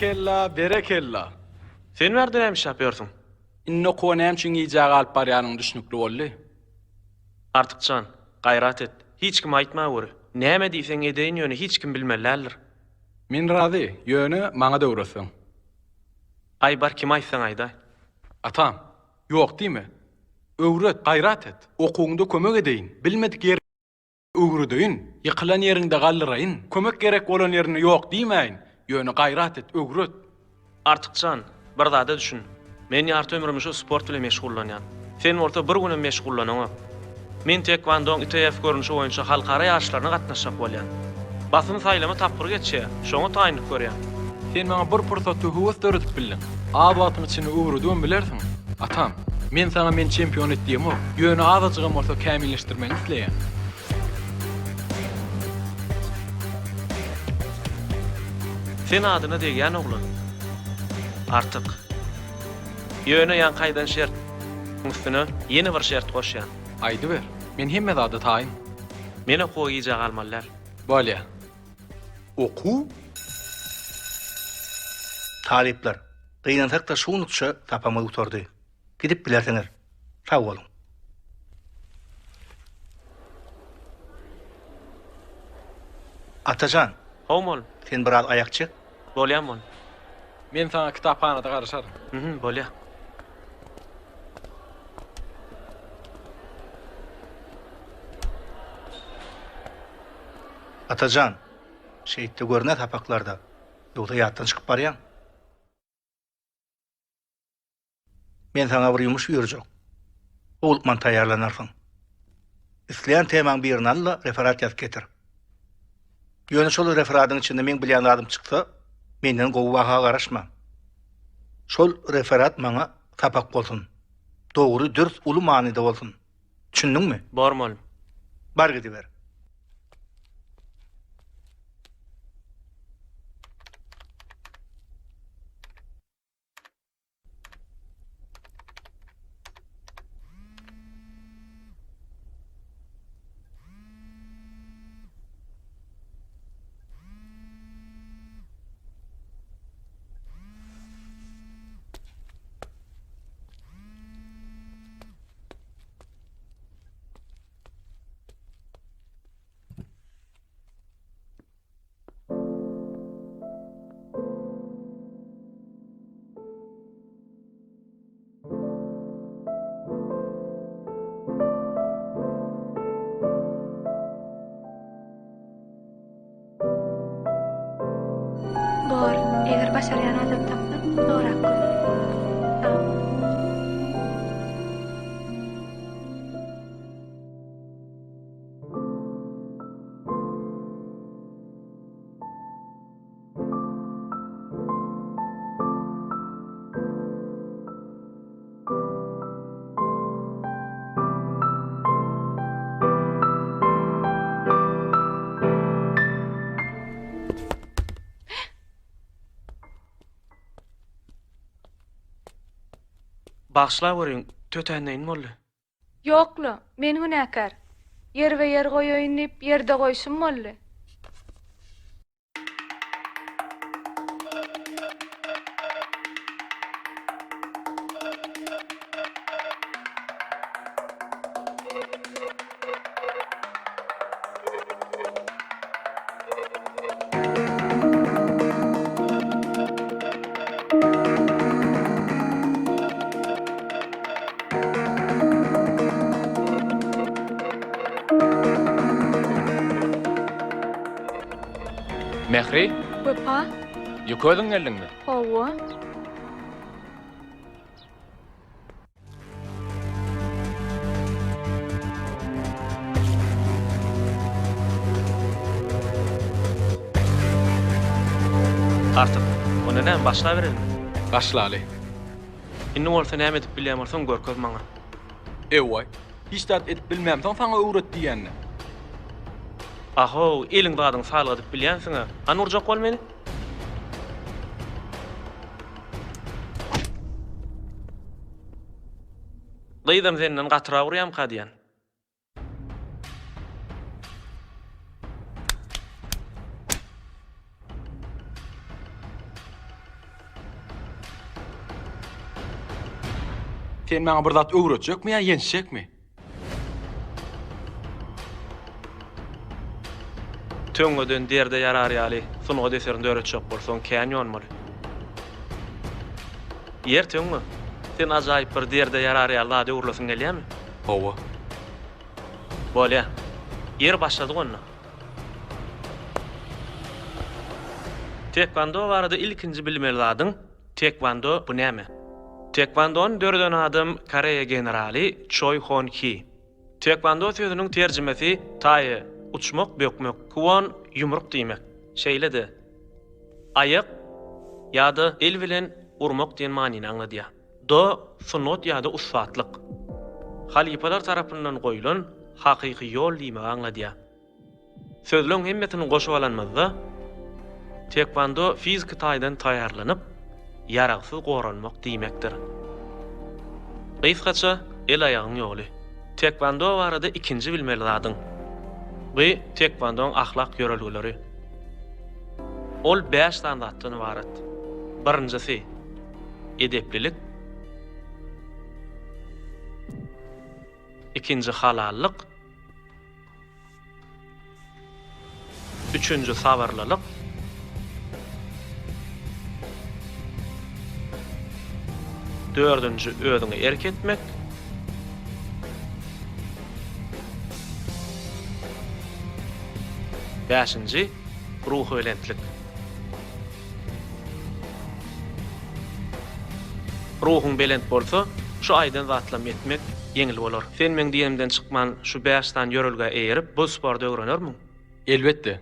Gebek. Berekella. Sen nerede neymiş yapıyorsun? Inno konem çünkü ijaga alıp baryanın düşnüklü bolly. Artık can, gayrat et. Hiç kim aytma vur. Näme diýsen edeýin ýöne hiç kim bilmelerler. Min razy, ýöne maňa döwresin. Ay bar kim aýtsaň aýda. Atam, ýok diýme. Öwret, gayrat et. Okuňda kömek edeýin. Bilmedik yer öwredeýin. Ýykylan ýerinde gallyraýyn. Kömek gerek bolan ýerine ýok diýmeýin. Yönü gayrat et, ögröt. Artıkçan, bir zada e düşün. Men ýarty ömrüm şu sport bilen meşgullanýan. Sen orta bir günem meşgullanaňa. Men tekvandon ITF görünüşi boýunça halkara ýarışlaryna gatnaşmak bolýan. Basyn saýlama tapdyr geçýär. Şoňa taýynyp görýän. Sen maňa bir pursat töhüwes döretip bildin. Abatyň içini uwrudum bilersiň. Atam, men sana men çempion etdiýim o. Ýöne azacygam bolsa kämilleşdirmäni isleýän. Sen adyna degen oglan. Artık. Ýöne ýan kaýdan şert. Üstüne yeni bir şert goşýan. Aýdy ber. Men hemme zady taýyn. Meni goýyjak almalar. Bolýa. Oku Talipler. Gynansak da şuňlukça tapama utordy. Gidip bilerseňer. Sag bolun. Atajan, Howmol, sen biraz ayakçı. Bolýan bol. men sana kitaphanada garaşarym. Mhm, bolýa. Atajan, şeýitde görnä tapaklarda. Ýogda ýatdan çykyp barýan. Men sana bir ýumuş ýürjek. Olman taýýarlanarsyň. Isleýän temaň birini alla referat ýazyp getir. Ýöne şol referatyň içinde men bilýän adam çyksa, menden gowwaha garaşma. Şol referat maňa tapak bolsun. Dogry dürs uly manyda bolsun. Düşündiňmi? Bormol. Bar gidiver. Apa syariah tentang Torah? Bağışla görün, tötäneyin bolly. Yoklu, men hunakar. Yer we yer goýoýunyp ýerde goýşum bolly. Mehri, Bapa, yukoydun geldingmi? Howa. Artık o neden başla verelim. Başla Ali. Inni olsa näme edip bilýän bolsaň görkezmeňe. Ewway, hiç zat edip bilmämsoň saňa öwretdi diýenni. Aho, elin dadın salgı dip bilýänsiňe. An hani urjak bol meni. Dyýdym senden gatyra urýam kadyan. Sen maňa bir zat öwretjekmi ýa ýenişjekmi? Töňgeden derde yarar ýaly, sunuga deserin döretjek bolsaň kän ýonmaly. Yer töňmü? Sen ajaýyp bir derde yarar ýaly urlasyň gelýärmi? Hawa. Bolýa. Yer başlady gonna. Tekvando barada ilkinji bilmeli zadyň. Tekvando bu näme? Tekvandon dörden adam Koreya generali Choi Hon Ki. Tekvando sözünün terjimesi taýy, uçmak bökmek, kuwan yumruk diýmek. Şeýledi. Ayak ýa-da el bilen urmak diýen manyny anladýar. Do sunot ýa-da usfatlyk. Halipalar tarapyndan goýulan hakyky ýol diýmegi anladýar. Sözlüň hemmetini goşup alanmazda tekvando fiziki taýdan taýýarlanyp ýaraqsız goranmak diýmekdir. Gysgaça el ayagyň ýoly. Tekvando barada ikinji bilmeli ladyň. Bu tekvandoň ahlak ýörelgileri. Ol 5 standartdan ibaret. Birinjisi edeplilik. ikinji halallyk. Üçüncü sabarlılık. Dördüncü ödüňe erk etmek. Beşinci ruh ölentlik. Ruhun belent bolsa, şu aýdan zatlam etmek yeňil bolar. Sen meň diýenimden çykman şu beşdan ýörelge eýerip bu sporda öwrenermi? Elbetde.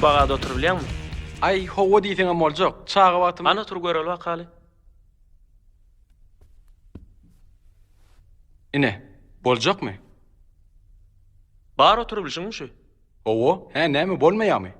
Şpagada oturup bilýärmi? Ay, hawa diýseňem boljak. Çağa watym. Ana tur görel wakaly. Ine, boljakmy? Bar oturup bilýärmi şu? Hawa, ha näme bolmaýarmy?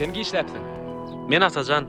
Sen gişläpsiň. Men Atajan